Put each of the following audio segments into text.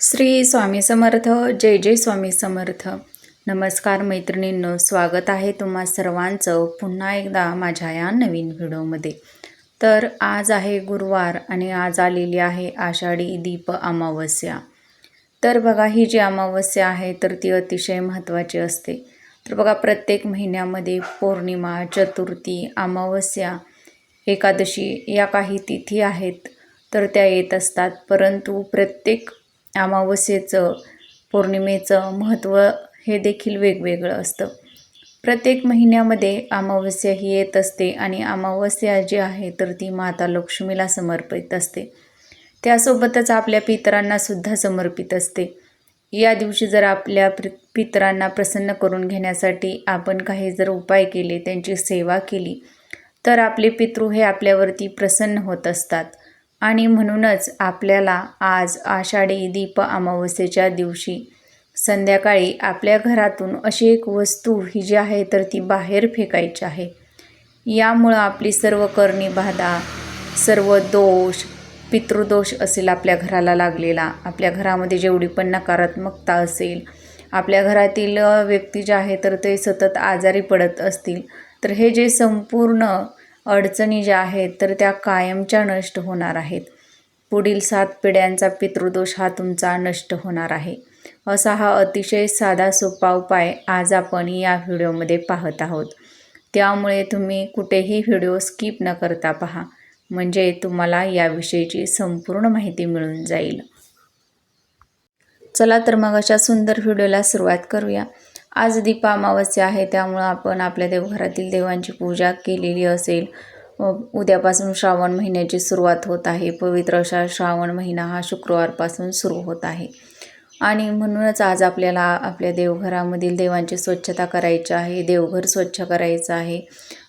श्री स्वामी समर्थ जय जय स्वामी समर्थ. नमस्कार मैत्रिणींनो स्वागत आहे तुम्हा सर्वांचं पुन्हा एकदा माझ्या या नवीन व्हिडिओमध्ये. तर आज आहे गुरुवार आणि आज आलेली आहे आषाढी दीप अमावस्या. तर बघा ही जी अमावस्या आहे तर ती अतिशय महत्त्वाची असते. तर बघा प्रत्येक महिन्यामध्ये पौर्णिमा चतुर्थी अमावस्या एकादशी या काही तिथी आहेत तर त्या येत असतात. परंतु प्रत्येक अमावस्येचं पौर्णिमेचं महत्त्व हे देखील वेगवेगळं असतं. प्रत्येक महिन्यामध्ये अमावस्या ही येत असते आणि अमावस्या जी आहे तर ती माता लक्ष्मीला समर्पित असते. त्यासोबतच आपल्या पितरांना सुद्धा समर्पित असते. या दिवशी जर आपल्या प्र पितरांना प्रसन्न करून घेण्यासाठी आपण काही जर उपाय केले त्यांची सेवा केली तर आपले पितृ हे आपल्यावरती प्रसन्न होत असतात. आणि म्हणूनच आपल्याला आज आषाढी दीप अमावस्येच्या दिवशी संध्याकाळी आपल्या घरातून अशी एक वस्तू ही जी आहे तर ती बाहेर फेकायची आहे. यामुळं आपली सर्व करणी बाधा सर्व दोष पितृदोष असेल आपल्या घराला लागलेला. आपल्या घरामध्ये जेवढी पण नकारात्मकता असेल आपल्या घरातील व्यक्ती जे आहे तर ते सतत आजारी पडत असतील. तर हे जे संपूर्ण अडचणी ज्या आहेत तर त्या कायमच्या नष्ट होणार आहेत. पुढील सात पिढ्यांचा पितृदोष हा तुमचा नष्ट होणार आहे. असा हा अतिशय साधा सोपा उपाय आज आपण या व्हिडिओमध्ये पाहत आहोत. त्यामुळे तुम्ही कुठेही व्हिडिओ स्किप न करता पहा. म्हणजे तुम्हाला याविषयीची संपूर्ण माहिती मिळून जाईल. चला तर मग अशा सुंदर व्हिडिओला सुरुवात करूया. आज दीपा अमावस्या आहे त्यामुळं आपण आपल्या देवघरातील देवांची पूजा केलेली असेल. उद्यापासून श्रावण महिन्याची सुरुवात होत आहे. पवित्र अशा श्रावण महिना हा शुक्रवारपासून सुरू होत आहे. आणि म्हणूनच आज आपल्याला आपल्या देवघरामधील देवांची स्वच्छता करायची आहे देवघर स्वच्छ करायचं आहे.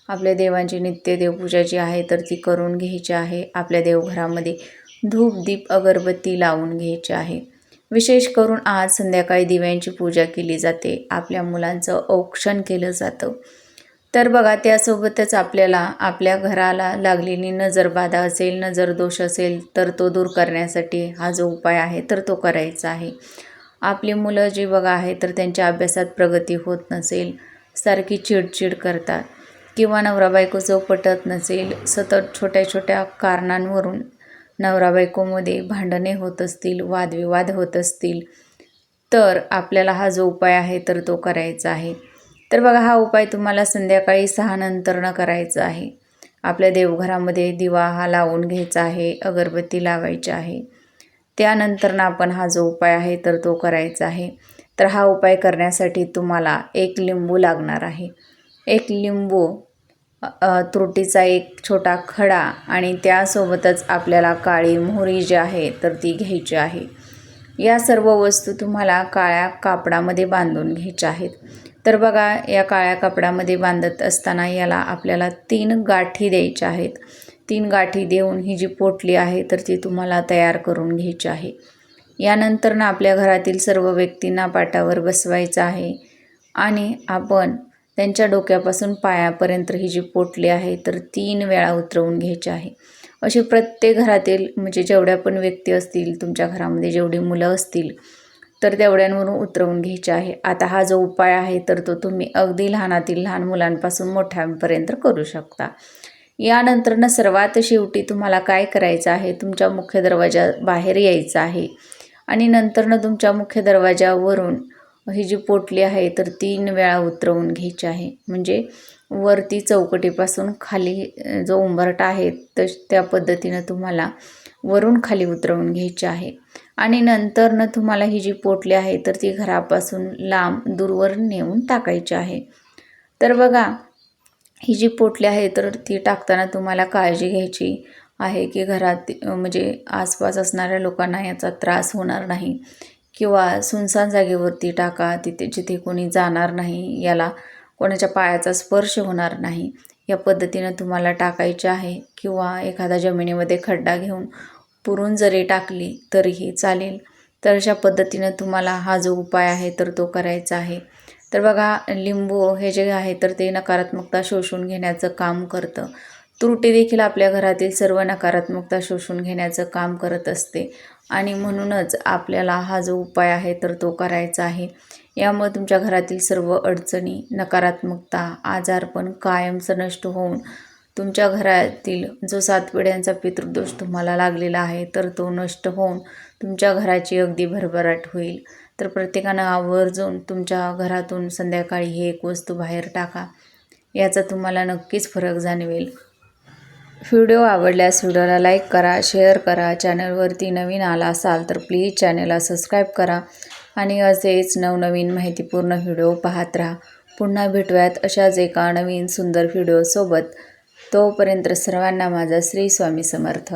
आपल्या देवांची नित्य देवपूजा जी आहे तर ती करून घ्यायची आहे. आपल्या देवघरामध्ये धूप दीप अगरबत्ती लावून घ्यायची आहे. विशेष करून आज संध्याकाळी दिव्यांची पूजा केली जाते. आपल्या मुलांचं औक्षण केलं जातं. तर बघा त्यासोबतच आपल्याला आपल्या घराला लागलेली नजरबाधा असेल नजर दोष असेल तर तो दूर करण्यासाठी हा जो उपाय आहे तर तो करायचा आहे. आपली मुलं जी बघा आहे तर त्यांच्या अभ्यासात प्रगती होत नसेल सारखी चिडचिड करतात. किंवा नवरा बायकोचं पटत नसेल सतत छोट्या छोट्या कारणांवरून नवरा बायकोमध्ये भांडणे होत असतील वादविवाद होत असतील तर आपल्याला हा जो उपाय आहे तर तो करायचा आहे. तर बघा हा उपाय तुम्हाला संध्याकाळी सहा नंतरनं करायचा आहे. आपल्या देवघरामध्ये दिवा हा लावून घ्यायचा आहे अगरबत्ती लावायची आहे. त्यानंतरनं आपण हा जो उपाय आहे तर तो करायचा आहे. तर हा उपाय करण्यासाठी तुम्हाला एक लिंबू लागणार आहे. एक लिंबू त्रुटीचा एक छोटा खडा आणि त्यासोबतच आपल्याला काळी मोहरी जी आहे तर ती घ्यायची आहे. या सर्व वस्तू तुम्हाला काळ्या कापडामध्ये बांधून घ्यायच्या आहेत. तर बघा या काळ्या कापडामध्ये बांधत असताना याला आपल्याला तीन गाठी द्यायच्या आहेत. तीन गाठी देऊन ही जी पोटली आहे तर ती तुम्हाला तयार करून घ्यायची आहे. यानंतर ना आपल्या घरातील सर्व व्यक्तींना पाटावर बसवायचं आहे आणि आपण त्यांच्या डोक्यापासून पायापर्यंत ही जी पोटली आहे तर तीन वेळा उतरवून घ्यायची आहे. असे प्रत्येक घरातील म्हणजे जेवढ्या पण व्यक्ती असतील तुमच्या घरामध्ये जेवढी मुलं असतील तर तेवढ्यांवरून उतरवून घ्यायचे आहे. आता हा जो उपाय आहे तर तो तुम्ही अगदी लहानातील लहान मुलांपासून मोठ्यांपर्यंत करू शकता. यानंतरनं सर्वात शेवटी तुम्हाला काय करायचं आहे तुमच्या मुख्य दरवाजा बाहेर यायचं आहे आणि नंतरनं तुमच्या मुख्य दरवाजावरून ही जी पोटली आहे तर तीन वेळा उतरवून घ्यायची आहे. म्हणजे वरती चौकटीपासून खाली जो उंबरटा आहे तर त्या पद्धतीनं तुम्हाला वरून खाली उतरवून घ्यायची आहे. आणि नंतरनं तुम्हाला ही जी पोटली आहे तर ती घरापासून लांब दूरवर नेऊन टाकायची आहे. तर बघा ही जी पोटली आहे तर ती टाकताना तुम्हाला काळजी घ्यायची आहे की घरात म्हणजे आसपास असणाऱ्या लोकांना याचा त्रास होणार नाही. किंवा सुनसान जागेवरती टाका तिथे जिथे कोणी जाणार नाही याला कोणाच्या पायाचा स्पर्श होणार नाही. या पद्धतीनं तुम्हाला टाकायचे आहे किंवा एखादा जमिनीमध्ये खड्डा घेऊन पुरून जरी टाकली तरीही चालेल. तर अशा पद्धतीनं तुम्हाला हा जो उपाय आहे तर तो करायचा आहे. तर बघा लिंबू हे जे आहे तर ते नकारात्मकता शोषून घेण्याचं काम करतं. त्रुटी देखील आपल्या घरातील सर्व नकारात्मकता शोषून घेण्याचं काम करत असते. आणि म्हणूनच आपल्याला हा जो उपाय आहे तर तो करायचा आहे. यामुळे तुमच्या घरातील सर्व अडचणी नकारात्मकता आजारपण कायमचं नष्ट होऊन तुमच्या घरातील जो सात पिढ्यांचा पितृदोष तुम्हाला लागलेला आहे तर तो नष्ट होऊन तुमच्या घराची अगदी भरभराट होईल. तर प्रत्येकानं आवर्जून तुमच्या घरातून संध्याकाळी ही एक वस्तू बाहेर टाका. याचा तुम्हाला नक्कीच फरक जाणवेल. व्हिडिओ आवडल्यास व्हिडिओला लाईक करा शेअर करा चॅनलवरती नवीन आला असाल तर प्लीज चॅनलला सबस्क्राईब करा आणि असेच नवनवीन माहितीपूर्ण व्हिडिओ पाहत राहा. पुन्हा भेटूयात अशाच एका नवीन सुंदर व्हिडिओसोबत. तोपर्यंत सर्वांना माझा श्री स्वामी समर्थ.